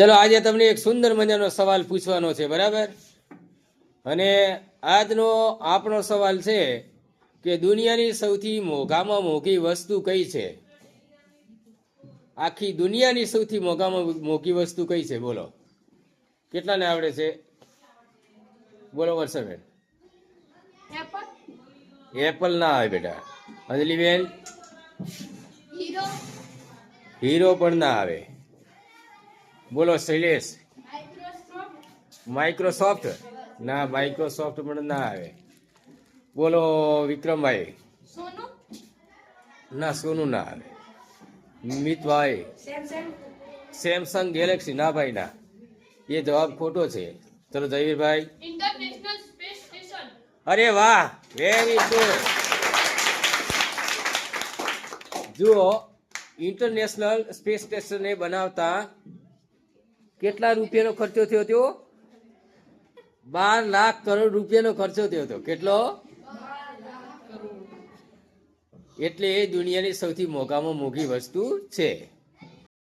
ચલો આજે તમને એક સુંદર મજાનો સવાલ પૂછવાનો છે બરાબર? અને આજનો આપણો સવાલ છે કે દુનિયાની સૌથી મોંઘામાં મોંઘી વસ્તુ કઈ છે? આખી દુનિયાની સૌથી મોંઘામાં મોંઘી વસ્તુ કઈ છે? બોલો. કેટલાને આવડે છે? બોલો વર્ષાબેન. એપલ. એપલ ના આવે બેટા. અંજલીબેન. હીરો. પણ ના આવે. બોલો શૈલેષ. માઇક્રોસોફ્ટ ના માઇક્રોસોફ્ટ પણ ના આવે. બોલો વિક્રમભાઈ. ના સોનું ના આવે. મિતભાઈ. સેમસંગ ગેલેક્સી ના ભાઈ ના. એ જવાબ ખોટો છે. ચલો જયવીરભાઈ. અરે વાહ વેરી ગુડ જુઓ ઇન્ટરનેશનલ સ્પેસ સ્ટેશનને બનાવતા કેટલા રૂપિયાનો ખર્ચો થયો હતો બાર લાખ કરોડ રૂપિયાનો ખર્ચો થયો હતો કેટલો? એટલે એ દુનિયાની સૌથી મોંઘામાં મોંઘી વસ્તુ છે.